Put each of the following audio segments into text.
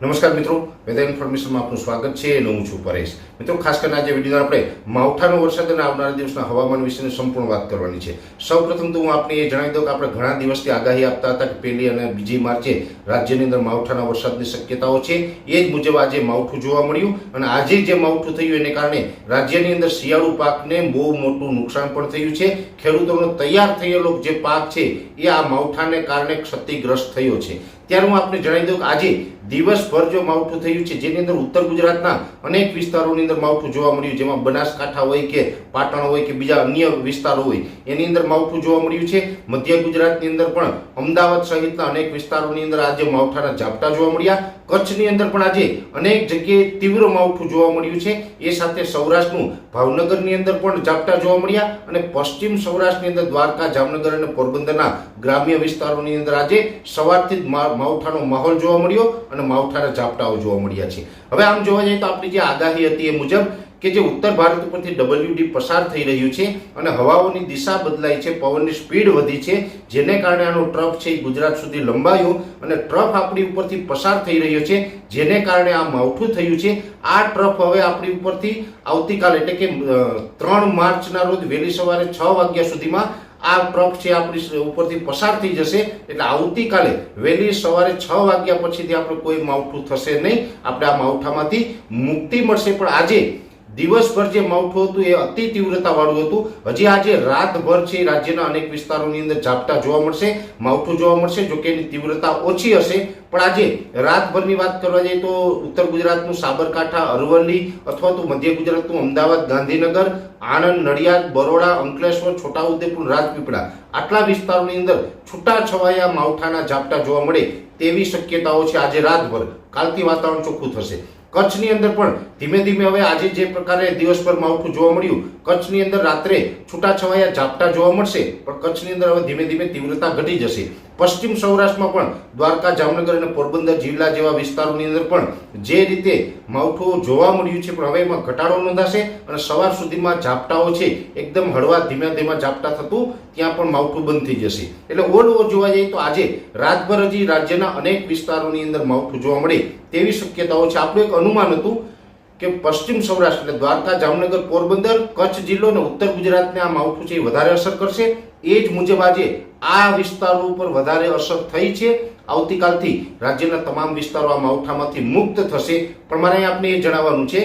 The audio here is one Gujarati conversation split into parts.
નમસ્કાર મિત્રો, વેધર ઇન્ફોર્મેશનમાં આપનું સ્વાગત છે. અને હું છું પરેશ. મિત્રો, ખાસ કરીને આજે વીડિયો આપણે માવઠાનો વરસાદ અને આવનારા દિવસના હવામાન વિશેની સંપૂર્ણ વાત કરવાની છે. સૌપ્રથમ તો હું આપને એ જણાવી દઉં કે આપણે ઘણા દિવસથી આગાહી આપતા હતા કે પહેલી અને બીજી માર્ચે રાજ્યની અંદર માવઠાના વરસાદની શક્યતાઓ છે. એ જ મુજબ આજે માવઠું જોવા મળ્યું અને આજે જે માવઠું થયું એને કારણે રાજ્યની અંદર શિયાળુ પાકને બહુ મોટું નુકસાન પણ થયું છે. ખેડૂતોનો તૈયાર થયેલો જે પાક છે, એ આ માવઠાને કારણે ક્ષતિગ્રસ્ત થયો છે. ત્યારે હું આપને જણાવી દઉં કે આજે દિવસભર જો માવઠું થયું છે, જેની અંદર ઉત્તર ગુજરાતના અનેક વિસ્તારોની અંદર માવઠું જોવા મળ્યું, જેમાં બનાસકાંઠા હોય કે પાટણ હોય કે બીજા અન્ય વિસ્તારો હોય, એની અંદર માવઠું જોવા મળ્યું છે. મધ્ય ગુજરાતની અંદર પણ અમદાવાદ સહિતના અનેક વિસ્તારોની અંદર આજે માવઠાના ઝાપટા જોવા મળ્યા. કચ્છની અંદર પણ આજે અનેક જગ્યાએ તીવ્ર માવઠું જોવા મળ્યું છે. એ સાથે સૌરાષ્ટ્રનું ભાવનગરની અંદર પણ ઝાપટા જોવા મળ્યા અને પશ્ચિમ સૌરાષ્ટ્રની અંદર દ્વારકા, જામનગર અને પોરબંદરના ગ્રામ્ય વિસ્તારોની અંદર આજે સવારથી જ માવઠાનો માહોલ જોવા મળ્યો અને માવઠાના ઝાપટાઓ જોવા મળ્યા છે. હવે આમ જોવા જઈએ તો આપણી જે આગાહી હતી એ મુજબ કે જે ઉત્તર ભારત ઉપરથી ડબલ્યુડી પસાર થઈ રહ્યું છે અને હવાઓની દિશા બદલાઈ છે, પવનની સ્પીડ વધી છે, જેને કારણે આનો ટ્રફ છે ગુજરાત સુધી લંબાયો અને ટ્રફ આપણી ઉપરથી પસાર થઈ રહ્યો છે, જેને કારણે આ માવઠું થયું છે. આ ટ્રફ હવે આપણી ઉપરથી આવતીકાલે એટલે કે ત્રણ માર્ચના રોજ વહેલી સવારે છ વાગ્યા સુધીમાં આ ટ્રફ છે આપણી ઉપરથી પસાર થઈ જશે. એટલે આવતીકાલે વહેલી સવારે છ વાગ્યા પછીથી આપણે કોઈ માવઠું થશે નહીં. આપણે આ માવઠામાંથી મુક્તિ મળશે. પણ આજે દિવસભર જે માવઠું હતું એ અતિ તીવ્રતા વાળું હતું. હજી આજે રાતભર છે રાજ્યના અનેક વિસ્તારોની અંદર ઝાપટા જોવા મળશે, માવઠું જોવા મળશે, જો કે એની તીવ્રતા ઓછી હશે. પણ આજે રાતભરની વાત કરવા જઈએ તો ઉત્તર ગુજરાતનું સાબરકાંઠા, અરવલ્લી અથવા તો મધ્ય ગુજરાતનું અમદાવાદ, ગાંધીનગર, આણંદ, નડિયાદ, બરોડા, અંકલેશ્વર, છોટાઉદેપુર, રાજપીપળા આટલા વિસ્તારોની અંદર છૂટા છવાયા માવઠાના ઝાપટા જોવા મળે તેવી શક્યતાઓ છે આજે રાતભર. કાલથી વાતાવરણ ચોખ્ખું થશે. કચ્છની અંદર પણ ધીમે ધીમે હવે આજે જે પ્રકારે દિવસભર માવઠું જોવા મળ્યું, કચ્છની અંદર રાત્રે છૂટાછવાયા ઝાપટા જોવા મળશે, પણ કચ્છની અંદર હવે ધીમે ધીમે તીવ્રતા ઘટી જશે. પશ્ચિમ સૌરાષ્ટ્રમાં પણ દ્વારકા, જામનગર અને પોરબંદર જિલ્લા જેવા વિસ્તારોની અંદર પણ જે રીતે માવઠું જોવા મળ્યું છે, પણ હવે એમાં ઘટાડો નોંધાશે અને સવાર સુધીમાં ઝાપટાઓ છે, એકદમ હળવા ધીમા ધીમે ઝાપટા થતું, ત્યાં પણ માવઠું બંધ થઈ જશે. એટલે ઓલ ઓવર જોવા જઈએ તો આજે રાતભર હજી રાજ્યના અનેક વિસ્તારોની અંદર માવઠું જોવા મળે તેવી શક્યતાઓ છે. આપણું એક અનુમાન હતું કે પશ્ચિમ સૌરાષ્ટ્ર એટલે દ્વારકા, જામનગર, પોરબંદર, કચ્છ જિલ્લો અને ઉત્તર ગુજરાતને આ માવઠું છે એ વધારે અસર કરશે. એ જ મુજબ આજે આ વિસ્તારો ઉપર વધારે અસર થઈ છે. આવતીકાલથી રાજ્યના તમામ વિસ્તારો આ માવઠામાંથી મુક્ત થશે. પણ મારે આપને એ જણાવવાનું છે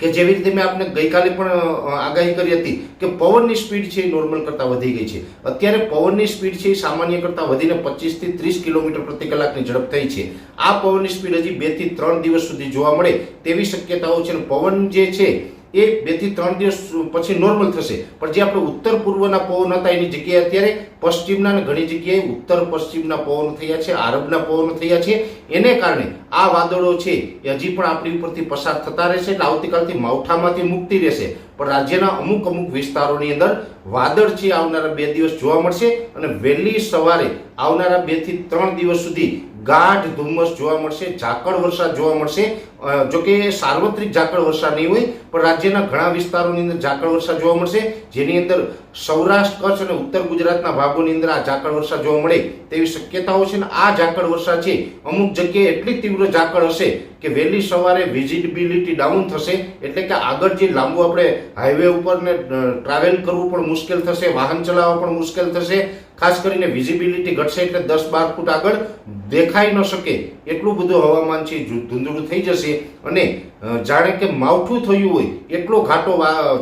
કે જેવી રીતે મેં આપને ગઈકાલે પણ આગાહી કરી હતી કે પવનની સ્પીડ છે એ નોર્મલ કરતાં વધી ગઈ છે. અત્યારે પવનની સ્પીડ છે એ સામાન્ય કરતાં વધીને પચીસથી ત્રીસ કિલોમીટર પ્રતિ કલાકની ઝડપ થઈ છે. આ પવનની સ્પીડ હજી બેથી ત્રણ દિવસ સુધી જોવા મળે તેવી શક્યતાઓ છે પવન જે છે એ બેથી ત્રણ દિવસ પછી નોર્મલ થશે. પણ જે આપણે ઉત્તર પૂર્વના પવન હતા એની જગ્યાએ અત્યારે પશ્ચિમના ઘણી જગ્યાએ ઉત્તર પશ્ચિમના પવન થયા છે, આરબના પવનો થયા છે. એને કારણે આ વાદળો છે એ હજી પણ આપણી ઉપરથી પસાર થતા રહેશે એટલે આવતીકાલથી માવઠામાંથી મુક્તિ રહેશે. પણ રાજ્યના અમુક અમુક વિસ્તારોની અંદર વાદળ છે આવનારા બે દિવસ જોવા મળશે અને વહેલી સવારે આવનારા બેથી ત્રણ દિવસ સુધી ગાઢ ધુમ્મસ જોવા મળશે, ઝાકળ વરસાદ જોવા મળશે. જો કે સાર્વત્રિક ઝાકળ વરસાદ નહીં હોય, પણ રાજ્યના ઘણા વિસ્તારોની અંદર ઝાકળ વરસાદ જોવા મળશે. જેની અંદર સૌરાષ્ટ્ર, કચ્છ અને ઉત્તર ગુજરાતના ભાગોની અંદર આ ઝાકળ વરસાદ જોવા મળે તેવી શક્યતાઓ છે અને આ ઝાકળ વરસાદ છે. અમુક જગ્યાએ એટલી તીવ્ર ઝાકળ હશે કે વહેલી સવારે વિઝિબિલિટી ડાઉન થશે. એટલે કે આગળ જે લાંબુ આપણે હાઈવે ઉપર ને ટ્રાવેલ કરવું પણ મુશ્કેલ થશે, વાહન ચલાવવા પણ મુશ્કેલ થશે. ખાસ કરીને વિઝિબિલિટી ઘટશે એટલે દસ બાર ફૂટ આગળ દેખાઈ ન શકે. એટલું બધું હવામાન છે ધૂંધળું થઈ જશે અને જાણે કે માવઠું થયું હોય, એટલો ઘાટો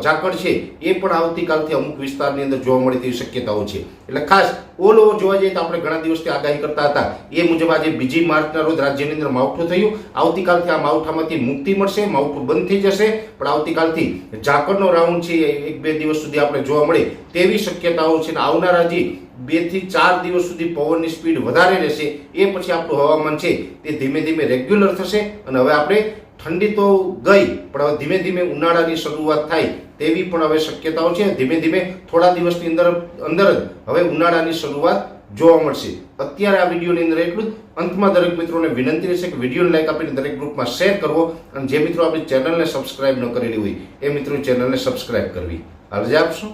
ઝાકળ છે, એ પણ આવતીકાલથી અમુક વિસ્તારની અંદર જોવા મળે તેવી શક્યતાઓ છે. એટલે ખાસ ઓલ ઓવર જોવા જઈએ તો આપણે ઘણા દિવસથી આગાહી કરતા હતા. એ મુજબ આજે બીજી માર્ચના રોજ રાજ્યની અંદર માવઠું થયું. આવતીકાલથી આ માવઠામાંથી મુક્તિ મળશે, માવઠું બંધ થઈ જશે. પણ આવતીકાલથી ઝાકળનો રાઉન્ડ છે એક બે દિવસ સુધી આપણે જોવા મળે. તેવી શક્યતાઓ છે આવનારા જે બેથી ચાર દિવસ સુધી પવનની સ્પીડ વધારે રહેશે, એ પછી આપણું હવામાન છે તે ધીમે ધીમે રેગ્યુલર થશે અને હવે આપણે ઠંડી તો ગઈ, પણ હવે ધીમે ધીમે ઉનાળાની શરૂઆત થાય તેવી પણ હવે શક્યતાઓ છે. ધીમે ધીમે થોડા દિવસની અંદર અંદર જ હવે ઉનાળાની શરૂઆત જોવા મળશે. અત્યારે આ વિડીયોની અંદર એટલું જ. અંતમાં દરેક મિત્રોને વિનંતી રહેશે કે વિડીયોને લાઈક આપીને દરેક ગ્રુપમાં શેર કરવો અને જે મિત્રો આપણી ચેનલને સબસ્ક્રાઇબ ન કરેલી હોય, એ મિત્રો ચેનલને સબસ્ક્રાઇબ કરવી. અરજી આપશો.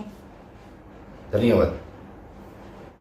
邓丽文